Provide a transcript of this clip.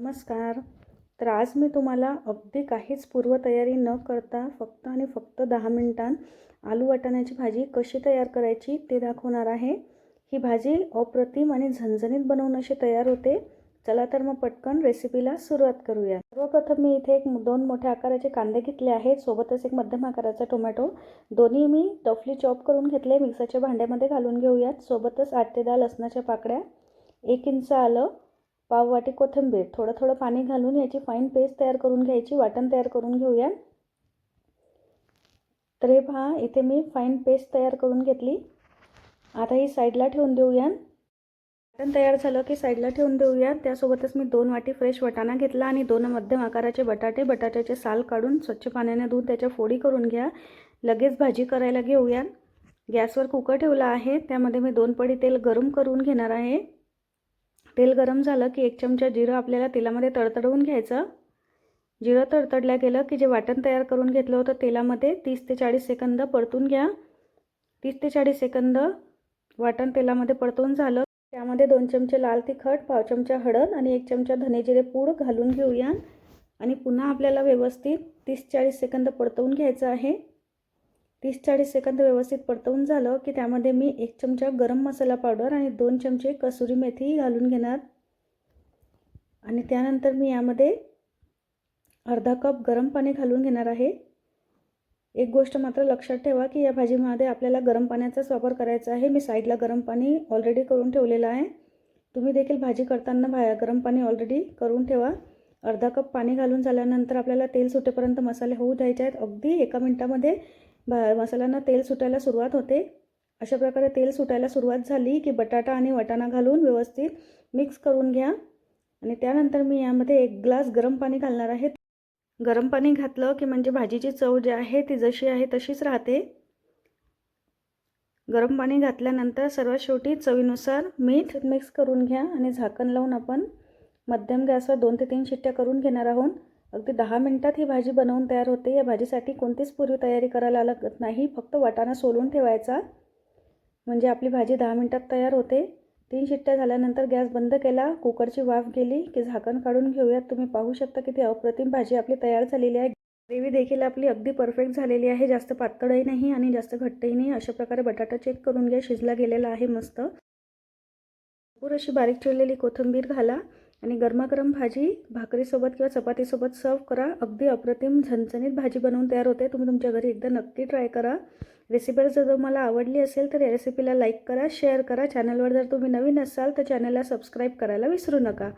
नमस्कार. तर आज मी तुम्हाला अगदी काहीच पूर्वतयारी न करता फक्त आणि फक्त दहा मिनिटांत आलू वाटाण्याची भाजी कशी तयार करायची ते दाखवणार आहे. ही भाजी अप्रतिम आणि झणझणीत बनवून अशी तयार होते. चला तर मग पटकन रेसिपीला सुरुवात करूया. सर्वप्रथम मी इथे एक दोन मोठ्या आकाराचे कांदे घेतले आहेत. सोबतच एक मध्यम आकाराचा टोमॅटो. दोन्ही मी टफली चॉप करून घेतले. मिक्सरच्या भांड्यामध्ये घालून घेऊयात. सोबतच आठ ते दहा लसणाच्या पाकळ्या. एक इंच आलं. पाव वाटी कोथिंबीर थोडं थोडं पाणी घालून याची फाईन पेस्ट तयार करून घ्यायची वाटण तयार करून घेऊया. तर हे पहा इथे मी फाईन पेस्ट तयार करून घेतली. आता ही साईडला ठेवून देऊया. वाटण तयार झालं की साईडला ठेवून देऊया. त्यासोबतच मी दोन वाटी फ्रेश वाटाणा घेतला आणि दोन मध्यम आकाराचे बटाटे बटाट्याचे साल काढून स्वच्छ पाण्याने धुवून त्याच्या फोडी करून घ्या. लगेच भाजी करायला घेऊया. गॅसवर कुकर ठेवला आहे. त्यामध्ये मी दोन पडी तेल गरम करून घेणार आहे. तेल गरम झालं की एक चमचा जिरं आपल्याला तेलामध्ये तडतडवून घ्यायचं. जिरं तडतडल्या गेलं की जे वाटण तयार करून घेतलं होतं तेलामध्ये तीस ते चाळीस सेकंद परतून घ्या. तीस ते चाळीस सेकंद वाटण तेलामध्ये परतून झालं. त्यामध्ये दोन चमचे लाल तिखट पाव चमचा हळद आणि एक चमचा धनेजिरे पूड घालून घेऊया. आणि पुन्हा आपल्याला व्यवस्थित तीस चाळीस सेकंद परतवून घ्यायचं आहे. तीस चाळीस सेकंद व्यवस्थित परतवून झालं की त्यामध्ये मी एक चमचा गरम मसाला पावडर आणि दोन चमचे कसुरी मेथी घालून घेणार. आणि त्यानंतर मी यामध्ये अर्धा कप गरम पाणी घालून घेणार आहे. एक गोष्ट मात्र लक्षात ठेवा की या भाजीमध्ये आपल्याला गरम पाण्याचाच वापर करायचा आहे. मी साईडला गरम पाणी ऑलरेडी करून ठेवलेलं आहे. तुम्ही देखील भाजी करताना भा गरम पाणी ऑलरेडी करून ठेवा. अर्धा कप पाणी घालून झाल्यानंतर आपल्याला तेल सुटेपर्यंत मसाले होऊ द्यायचे आहेत. अगदी एका मिनटामध्ये भा मसाल्यांना तेल सुटायला सुरुवात होते. अशा प्रकारे तेल सुटायला सुरुवात झाली की बटाटा आणि वाटाणा घालून व्यवस्थित मिक्स करून घ्या. आणि त्यानंतर मी यामध्ये एक ग्लास गरम पाणी घालणार आहे. गरम पाणी घातलं की म्हणजे भाजीची चव जी आहे ती जशी आहे तशीच राहते. गरम पाणी घातल्यानंतर सर्वात शेवटी चवीनुसार मीठ मिक्स करून घ्या आणि झाकण लावून आपण मध्यम गॅसवर दोन ते तीन शिट्ट्या करून घेणार आहोत. अगदी दहा मिनटात ही भाजी बनवून तयार होते. या भाजीसाठी कोणतीच पूर्वी तयारी करायला लागत नाही. फक्त वाटाणा सोलून ठेवायचा. म्हणजे आपली भाजी दहा मिनटात तयार होते. तीन शिट्ट्या झाल्यानंतर गॅस बंद केला. कुकरची वाफ गेली की झाकण काढून घेऊयात. तुम्ही पाहू शकता की ती अप्रतिम भाजी आपली तयार झालेली आहे. ग्रेव्ही देखील आपली अगदी परफेक्ट झालेली आहे. जास्त पातळही नाही आणि जास्त घट्टही नाही. अशा प्रकारे बटाटा चेक करून घ्या. शिजला गेलेला आहे मस्त. भरपूर अशी बारीक चिरलेली कोथिंबीर घाला. आणि गरमागरम भाजी भाकरीसोबत किंवा चपातीसोबत सर्व करा. अगदी अप्रतिम झणझणीत भाजी बनवून तयार होते. तुम्ही तुमच्या घरी एकदा नक्की ट्राय करा. रेसिपी जर तुम्हाला आवडली असेल तर या रेसिपीला लाईक करा शेअर करा. चॅनलवर जर तुम्ही नवीन असाल तर चॅनलला सबस्क्राईब करायला विसरू नका.